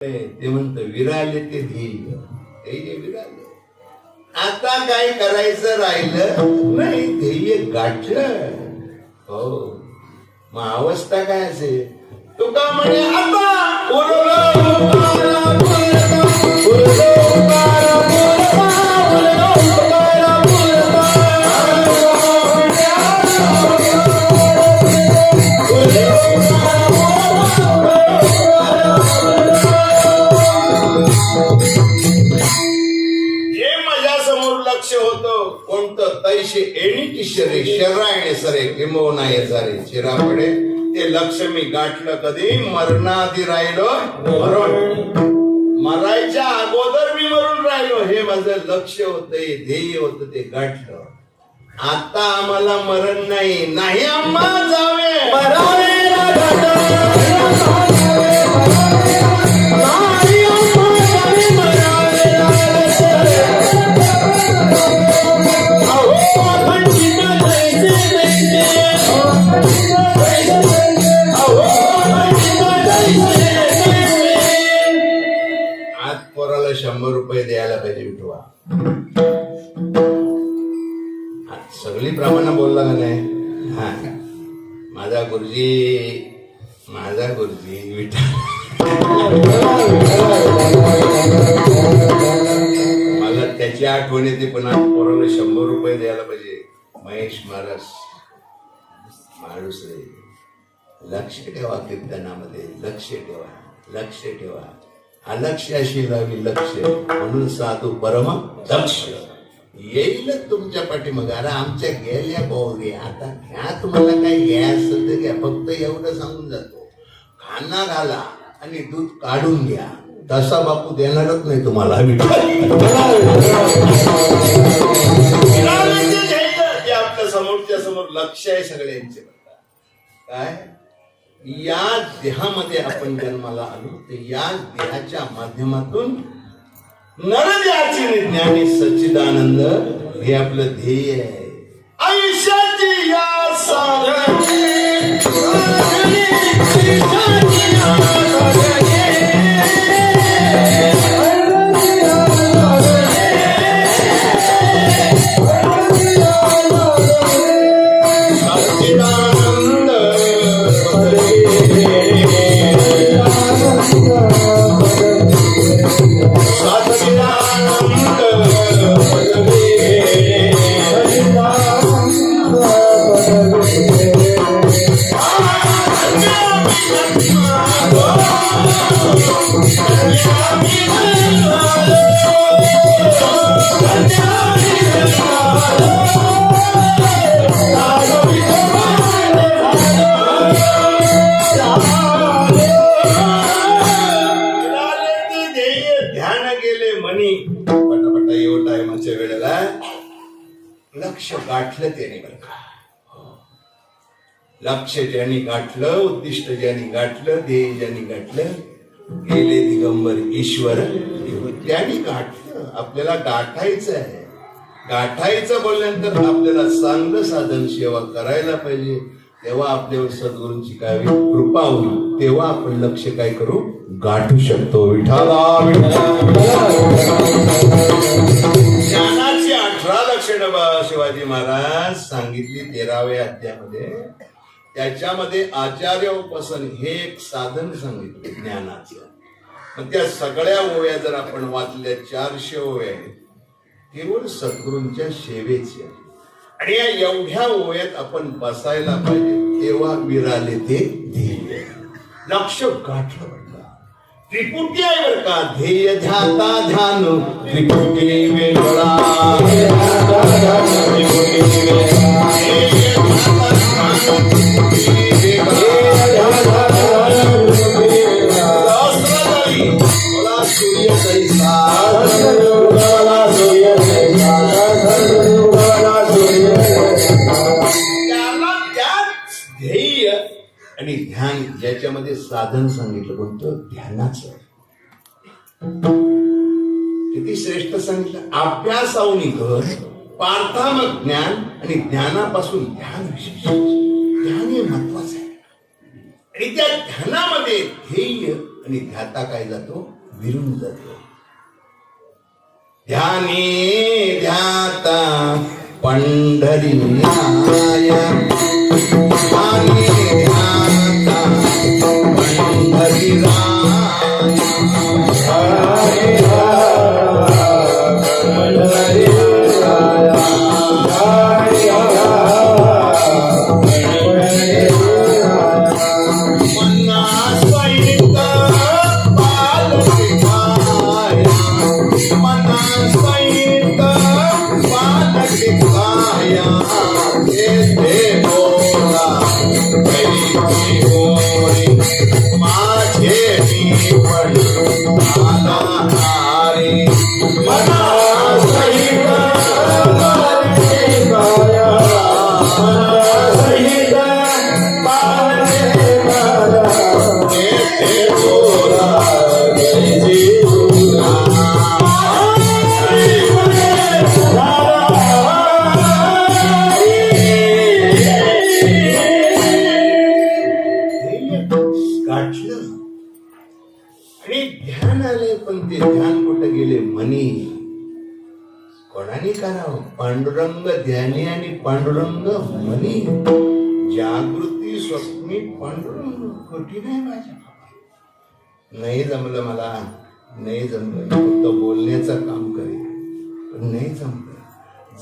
ते म्हणत विराले ते ध्येय ध्येय विराले आता काय करायचं राहिलं नाही ध्येय गाठलं हो मग अवस्था काय असेल तुका म्हणे आता होतं कोणतं? तैशे एणी शरी शर्रायणे सरे किंबहुना येसारे शिरापडे ते लक्ष मी गाठलं कधी? मरणाआधी राहिलो मरण मरायच्या अगोदर मी मरून राहिलो. हे माझं लक्ष होतं हे ध्येय होत ते गाठलं. आता आम्हाला मरण नाही. नाही आम्हा जावे. मरावे सगळी प्रमाणे बोलला का नाही? हा. माझा गुरुजी माझा गुरुजी विठा मला त्याची आठवण येते पण आज शंभर रुपये द्यायला पाहिजे. महेश महाराज माणूस रे. लक्ष ठेवा कीर्तनामध्ये. लक्ष ठेवा. लक्ष ठेवा. अलक्ष्याशी लावी लक्ष म्हणून साधू परम दक्ष. येईल तुमच्या पाठीमागे. अरे आमच्या गेल्या गे आता घ्या तुम्हाला काय घ्या तर घ्या. फक्त एवढं सांगून जातो. खाना घाला आणि दूध काढून घ्या. तसा बापू देणारच नाही तुम्हाला. ते आपल्या समोरच्या समोर लक्ष आहे सगळ्यांचे. काय? या देहामध्ये आपण जन्माला आलो तर या देहाच्या माध्यमातून नरदेहाची ज्ञानी सच्चिदानंद हे आपलं ध्येय आहे. आयुष्याची या ध्यान गेले मनी पटापटा टायमाच्या वेळेला. लक्ष गाठलं त्याने बरं का. लक्ष ज्यांनी गाठलं उद्दिष्ट ज्यांनी गाठलं ध्येय ज्यांनी गाठलं गेले दिगंबर ईश्वर त्यांनी गाठलं. आपल्याला गाठायचं आहे. गाठायचं बोलल्यानंतर आपल्याला चांगलं साधन सेवा करायला पाहिजे. तेव्हा आपल्यावर सद्गुरूंची काय होईल? कृपा होईल. तेव्हा आपण लक्ष काय करू? गाठू शकतो. विठाला ज्ञानाची अठरा लक्षणं शिवाजी महाराज. सांगितली तेराव्या अध्यामध्ये त्याच्यामध्ये आचार्य उपासन हे एक साधन सांगितले ज्ञानाचं. मग त्या सगळ्या ओव्या जर आपण वाचल्या चारशे ओव्या आहेत केवळ सद्गुरूंच्या सेवेचे आणि या एवढ्या ओव्यात आपण बसायला पाहिजे. तेव्हा विराले ते ध्येय लक्ष गाठलं बरं त्रिपुटी आहे का. ध्येय ध्याता ध्यान. त्रिपुटी वेगळा. साधन सांगितलं कोणतं ध्यानाचं किती श्रेष्ठ सांगितलं अभ्यासावनी घर पार्थामक ज्ञान आणि ज्ञानापासून ध्यान विशेष ध्यान हे महत्वाचं आहे. आणि त्या ध्यानामध्ये ध्येय आणि ध्याता काय जातो? विरून जातो. ध्याने ध्याता पंढरी ध्याने खोटी नाही माझ्या नाही जमलं मला. नाही जमलं. मी फक्त बोलण्याचं काम करेन. पण नाही जमलं.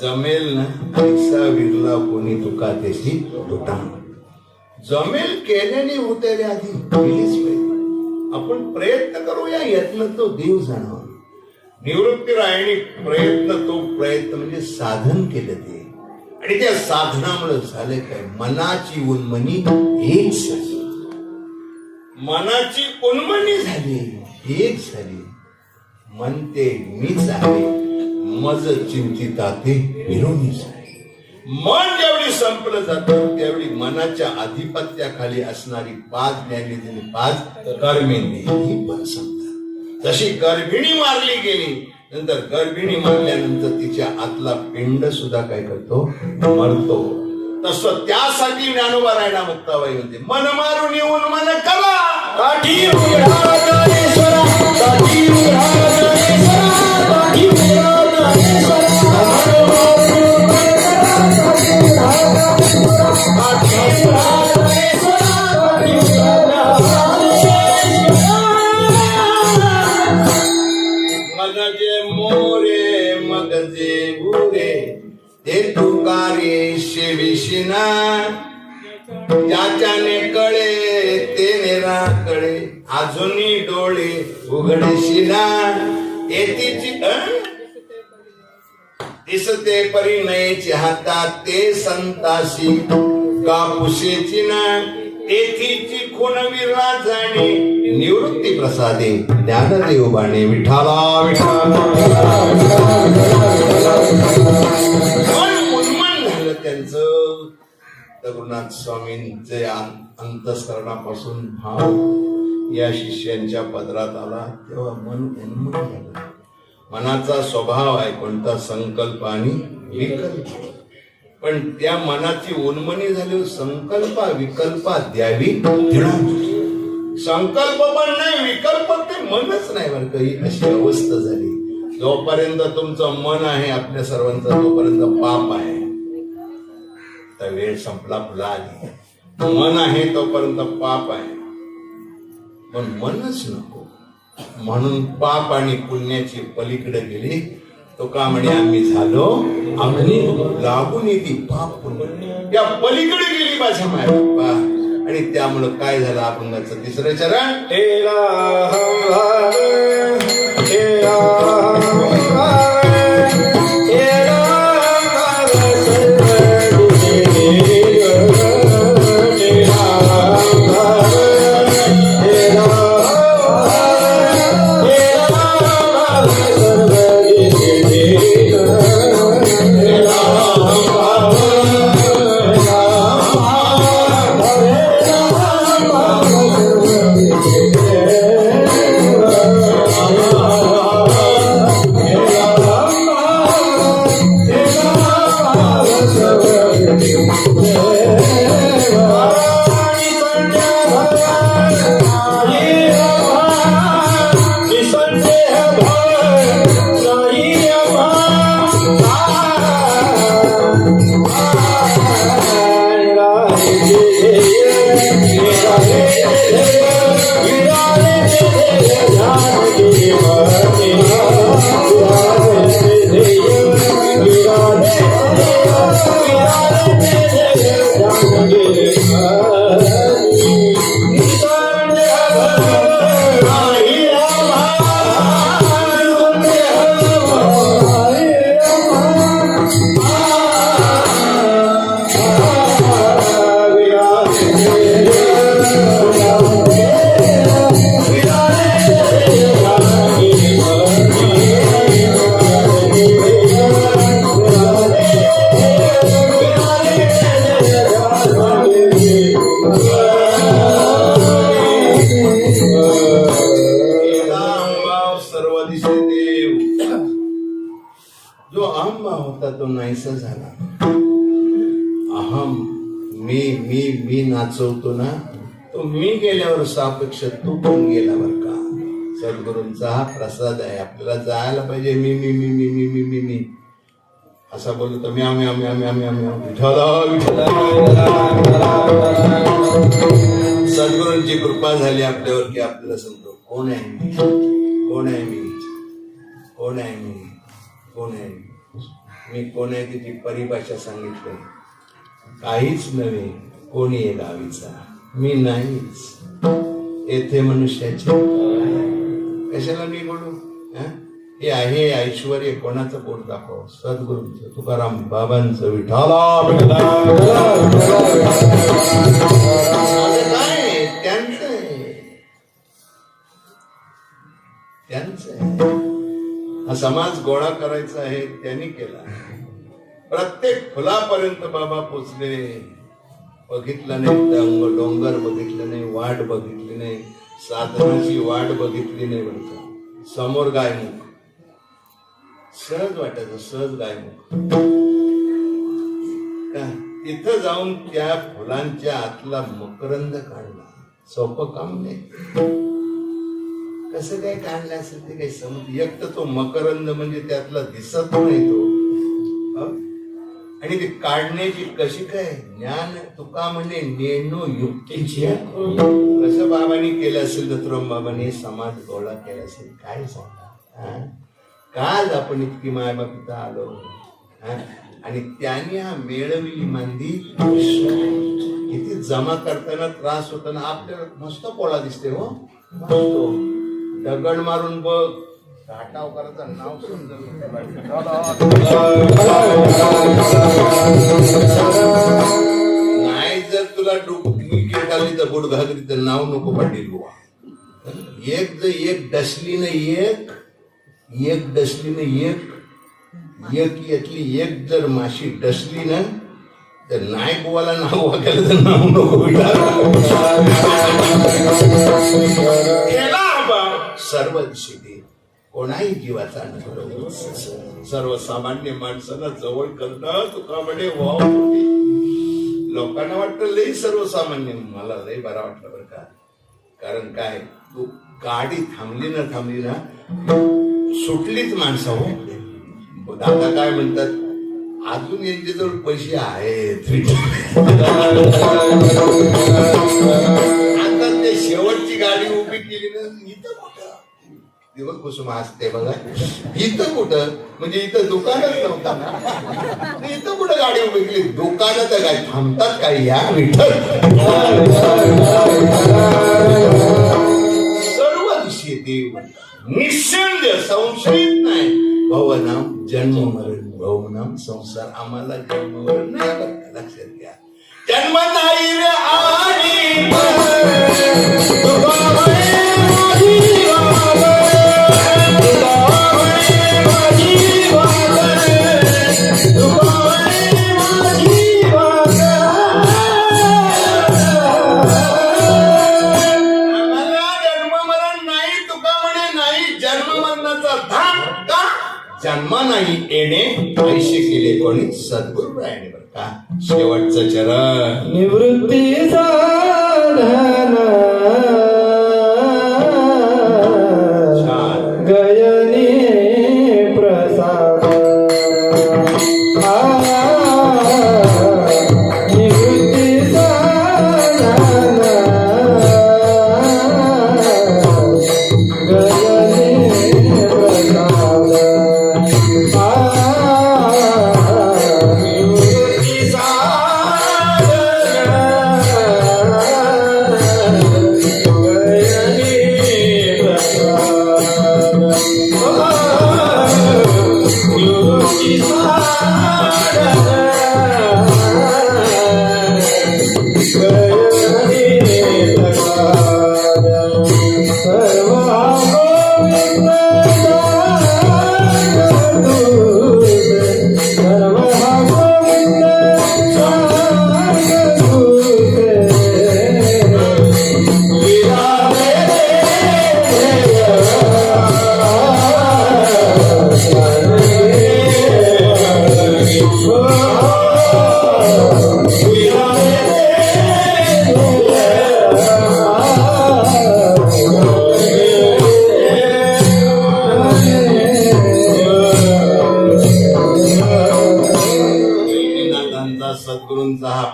जमेल ना पैसा विरला कोणी तुका त्याची तुटा जमेल केल्याने होते रे आधी केलीच पाहिजे. आपण प्रयत्न करूया यत्न तो देव जाणव. निवृत्ती राहिणी प्रयत्न तो प्रयत्न म्हणजे साधन केलं ते. आणि त्या साधनामुळे झाले काय? मनाची उन्मनी हेच झाली मनाची उन्मनी झाली. हेच झाली. म्हणते मीच आहे मज चिंतिता ते विरोधी झाले. मन जेवढी संपलं जातं त्यावेळी मनाच्या आधिपत्याखाली असणारी पाच ज्ञानेंद्रिय पाच कर्मेंद्रिय ही पण संपतात जशी गर्भिणी मारली गेली नंतर गर्भिणी मारल्यानंतर तिच्या आतला पिंड सुद्धा काय करतो? मरतो. तसं त्यासाठी ज्ञानोबा रायना मुक्ताबाई म्हणते मन मारून येऊन मन करा. ते परिणयचे हातात ते संताशी. कापुशेची ना तेथीची खून विरा निवृत्ती प्रसादे ज्ञानदेव बाणे विठाला विठाला. त्यांचं. रघुनाथ स्वामींचे अंतस्करणापासून भाव. या शिष्यांच्या पदरात आला तेव्हा मन उन्मन झालं. मनाचा स्वभाव आहे कोणता संकल्प आणि विकल्प. पण त्या मनाची उन्मनी झाली संकल्प विकल्पा द्यावी संकल्प पण नाही विकल्प ते मनच नाही बरं काही अशी अवस्था झाली. जोपर्यंत तुमचं मन आहे आपल्या सर्वांचं तोपर्यंत पाप आहे. तर वेळ संपला फुला आली. मन आहे तोपर्यंत पाप आहे. पण मनच नको. म्हणून पाप आणि पुण्याची पलीकडे गेली. तो का म्हणे आम्ही झालो आम्ही लागून येते पाप पुण्य या पलीकडे गेली माझ्या माय बाप्पा आणि त्यामुळं काय झालं अभंगाचं तिसरं चरण. नाचवतो ना तो मी गेल्यावर सापेक्ष तू पण गेला बर का. सद्गुरूंचा हा प्रसाद आहे. आपल्याला जायला पाहिजे. मी मी मी मी मी मी मी मी. असा बोलतो तर आम्ही आम्ही आम्ही आम्ही आम्ही म्याव. सद्गुरूंची कृपा झाली आपल्यावर की आपल्याला समजतो कोण आहे मी? कोण आहे मी? कोण आहे मी? कोण आहे मी? मी कोण आहे तिची परिभाषा सांगितली? काहीच नव्हे. कोणी आहे गावीचा मी नाहीच. येथे मनुष्याचे कशाला मी बोलू? हे? आहे ऐश्वर कोणाचं बोट दाखव? सद्गुरूंचं तुकाराम बाबांचं विठाला त्यांचं त्यांचं हा समाज गोळा करायचा आहे त्यांनी केला. प्रत्येक फुलापर्यंत बाबा पोचले. बघितलं नाही डोंगर बघितलं नाही वाट बघितली नाही साधनाची वाट बघितली नाही बरं का. समोर गायमुख. सहज वाटायचं सहज गायमुख. का? तिथं जाऊन त्या फुलांच्या आतला मकरंद काढला. सोपं काम नाही. कसं काय काढलं असेल ते काही समज एक तर तो मकरंद म्हणजे त्यातला दिसत नाही तो. आणि ते काढण्याची कशी काय? ज्ञान तुका म्हणजे नेणू युक्तीची कसं बाबांनी केलं असेल दत्तराम बाबांनी समाज गोळा केला असेल काय सांगा? काल आपण इतकी मायबाप इथं आलो. आणि त्यांनी हा मेळविली मांदी. किती जमा करताना त्रास होताना आपल्याला मस्त पोळा दिसते हो. दगड मारून बघ. घाटावकराचं नाव समजलं नाही. जर तुला डुप्लिकेट आली तर बुड घागरी तर नाव नको पाटील बुवा. एक जर एक डसली ना एक एक डसली ना एक एक यातली एक जर माशी डसली ना तर नाही बुवाला नाव वागायला तर नाव नको. सर्व दिशेने कोणाही जीवाचा अनुभव सर्वसामान्य माणसाला जवळ करणं तुका म्हणे वाव लोकांना वाटतं लई सर्वसामान्य. मला लई बरा वाटलं बरं का. कारण काय? तू गाडी थांबली ना थांबली ना सुटलीच माणसं हो. दादा काय म्हणतात? अजून यांच्याजवळ पैसे आहेत. आता ते शेवटची गाडी उभी केली ना इथं कुठं दिवस कुसुम असते बघा. इथं कुठं? म्हणजे इथं दुकानच नव्हतं ना. म्हणजे इथं कुठं गाडी उभी केली? दुकानात काय थांबतात काय या विठ्ठल? सर्व दिवशी देव. निसंग संशयित नाही. भवनाम जन्म मरण भवनाम संसार. आम्हाला जन्म मरण नाही लक्षात घ्या. जन्म नाही रे आणि पैसे केले कोणी सद्गुरु आहे बरं का? शेवटचं चरण. निवृत्ती साधना.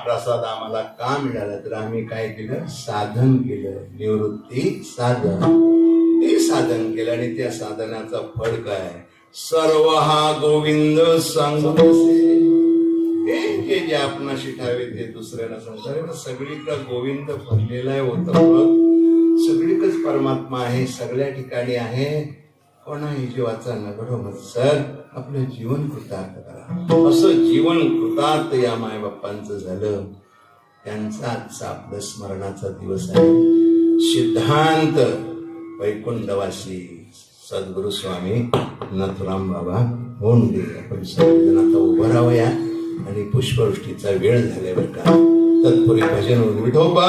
प्रसाद आम्हाला का मिळाला? तर आम्ही काय केलं? साधन केलं. निवृत्ती साधन. ते साधन केलं आणि त्या साधनाचा फळ काय? सर्व हा गोविंद सांगून हे जे जे आपणाशी ठावे ते दुसऱ्याला सांगतात अरे सगळीकडे गोविंद भरलेला आहे होतं बघ. सगळीकडेच परमात्मा आहे सगळ्या ठिकाणी आहे. कोणाही जीवाचा नगडो सर आपलं जीवन कृतार्थ करा. असं जीवन कृतार्थ या मायबाप्पांचं झालं. त्यांचा आजचा आपलं स्मरणाचा दिवस आहे. सिद्धांत वैकुंठवासी सद्गुरु स्वामी नथुराम बाबा होऊन दे आपण सगळेजण आता उभं राहूया आणि पुष्पवृष्टीचा वेळ झालाय बरं का? तत्पूर्वी भजन होऊन विठोबा